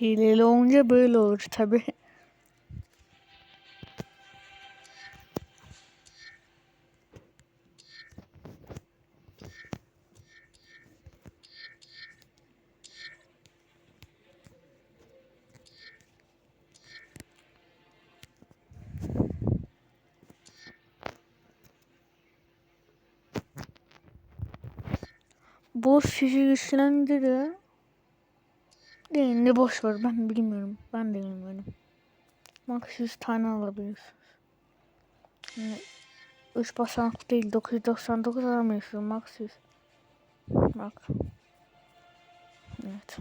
Hileli olunca böyle olur tabi. Bu sizi güçlendiriyor. Değil ne boş ver ben bilmiyorum. Ben de bilmiyorum. Max 100 tane alabiliyorsunuz. Yani 3 basamak değil 999 alamıyorsunuz max 100. Bak. Evet.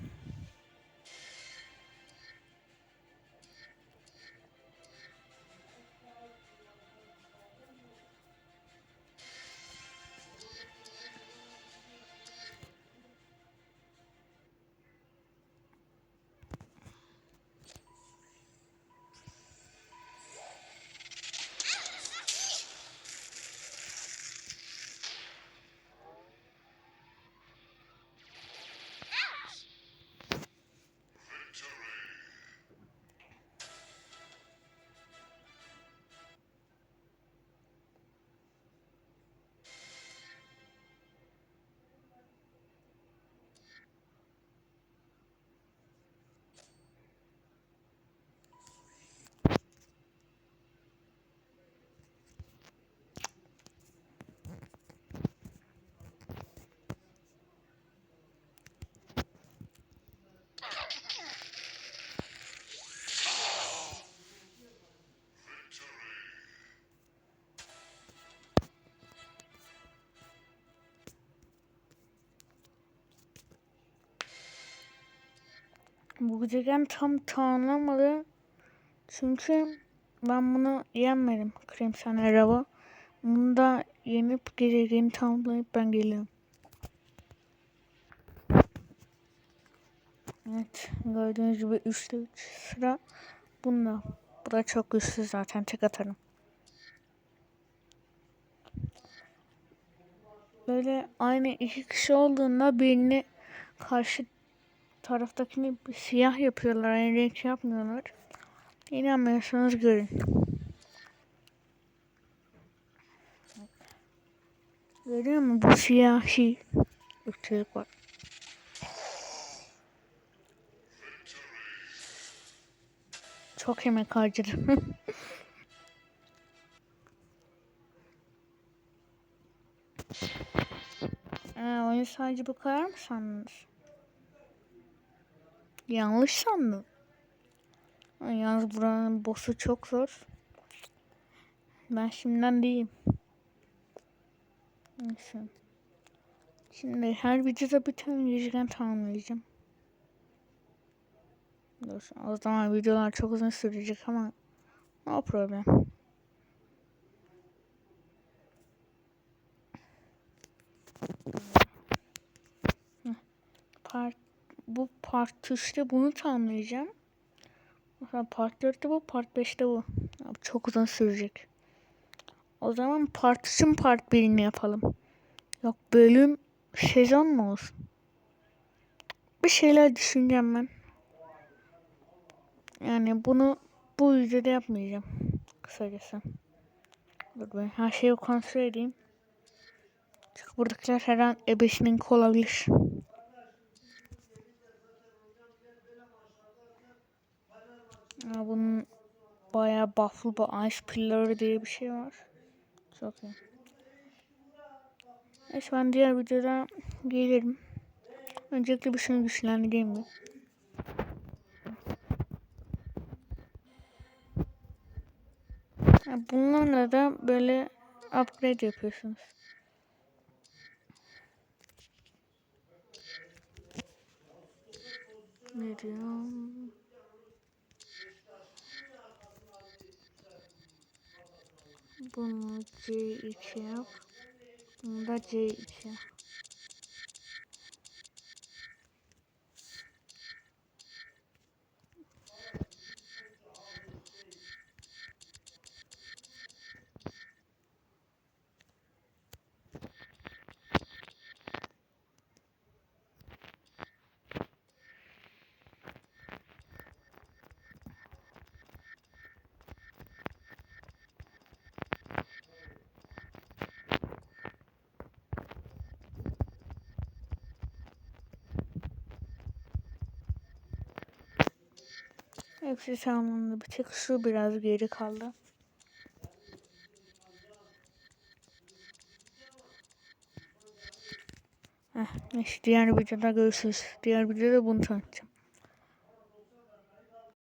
Bu gezegen tam tanımlamadı. Çünkü ben bunu yenmedim. Crimson Araba. Bunu da yenip gezegeni tamamlayıp ben geliyorum. Evet. Gördüğünüz gibi 3'te 3 sıra. Bunda. Bu da çok güçlü zaten. Tek atarım. Böyle aynı iki kişi olduğunda birini karşı taraftakini siyah yapıyorlar. Yani renk yapmıyorlar. İnanmıyorsanız görün. Görüyor musun? Bu siyahi. Irkçılık var. Çok emek harcadım. Ee, oyun sadece bu kadar mı sandınız? Yanlış sandım. Yalnız buranın boss'u çok zor. Ben şimdiden diyeyim. Neyse. Şimdi her videoda bir tane gezegen tamamlayacağım. Dur, o zaman videolar çok uzun sürecek ama no problem. Part, bu part 3'te bunu tamamlayacağım. Mesela part 4'te bu, part 5'te bu. Abi çok uzun sürecek. O zaman part 3'ün part 1'ini yapalım. Yok bölüm sezon mu olsun? Bir şeyler düşüneceğim ben. Yani bunu bu videoda yapmayacağım. Kısacası. Dur ben her şeyi kontrol edeyim. Çünkü buradakiler her an ebesinin olabilir. Ya bunun bayağı bufflı bu Ice Pillar diye bir şey var. Çok iyi. Neyse ben diğer videoda gelirim. Öncelikle bir şunu güçlendireyim mi? Bunlarla da böyle upgrade yapıyorsunuz. Ne diyor? Bunu C2 yap. Bunu da C2. Hepsi tamamlandı. Bir tek şu biraz geri kaldı. Heh, neyse diğer videoda görüşürüz. Diğer videoda bunu tanıtacağım.